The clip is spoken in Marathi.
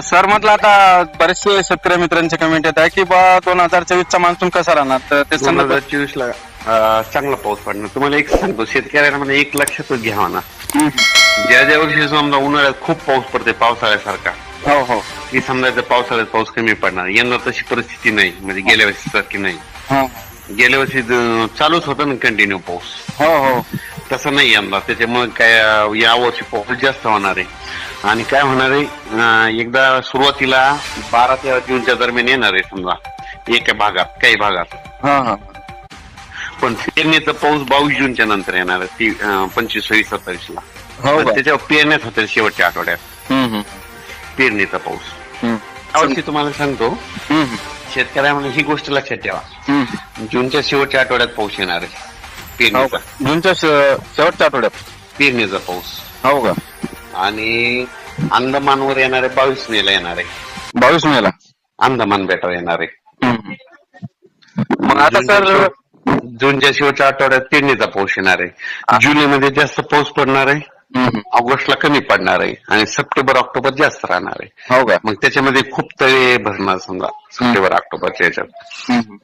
सर म्हटलं आता बरेचसे शेतकरी मित्रांचे कमेंट येत आहे की बा दोन हजार चोवीसचा मान्सून कसा राहणार? तर ते दोन हजार चोवीस ला अं, चांगला पाऊस पडणार. तुम्हाला एक सांगतो शेतकऱ्यांना म्हणजे एक लक्षातच घ्यावा ना. हम्म. ज्या ज्या वर्षी समजा उन्हाळ्यात खूप पाऊस पडते पावसाळ्यासारखा हो हो. की समजायचं पावसाळ्यात पाऊस कमी पडणार यंदा तशी परिस्थिती नाही म्हणजे गेल्या वर्षी सारखी नाही. हो. गेल्या वर्षी चालूच होता ना कंटिन्यू पाऊस. हो हो. तसं नाही यंदा. त्याच्यामुळे काय अं, या वर्षी पाऊस जास्त होणार आहे. आणि काय होणार आहे एकदा सुरुवातीला बारा ते जूनच्या दरम्यान येणार आहे समजा. एका भागात काही भागात. हा हा. पण पेरणीचा पाऊस बावीस जूनच्या नंतर येणार आहे ती पंचवीस सव्वीस सत्तावीस ला हो का? त्याच्यावर पेरण्यात होते शेवटच्या आठवड्यात. हम्म, हम्म, पेरणीचा पाऊस. हम्म. यावर्षी तुम्हाला सांगतो हम्म, शेतकऱ्यामध्ये ही गोष्ट लक्षात ठेवा. हम्म. जूनच्या शेवटच्या आठवड्यात पाऊस येणार आहे. पेरणीचा का? जूनच्या शेवटच्या आठवड्यात. पेरणीचा पाऊस. हो का? आणि अंदमानवर येणार आहे बावीस मेला येणार. आहे बावीस मेला. अंदमान बेटावर येणार. आहे. मग आता सर जूनच्या शेवटच्या आठवड्यात पेरणीचा पाऊस येणार. आहे जुलैमध्ये जास्त पाऊस पडणार आहे. हम्म, ऑगस्टला कमी पडणार आहे. आणि सप्टेंबर ऑक्टोबर जास्त राहणार आहे. हो का? मग त्याच्यामध्ये खूप तळे भरणार समजा सप्टेंबर ऑक्टोबरच्या याच्यात. हम्म.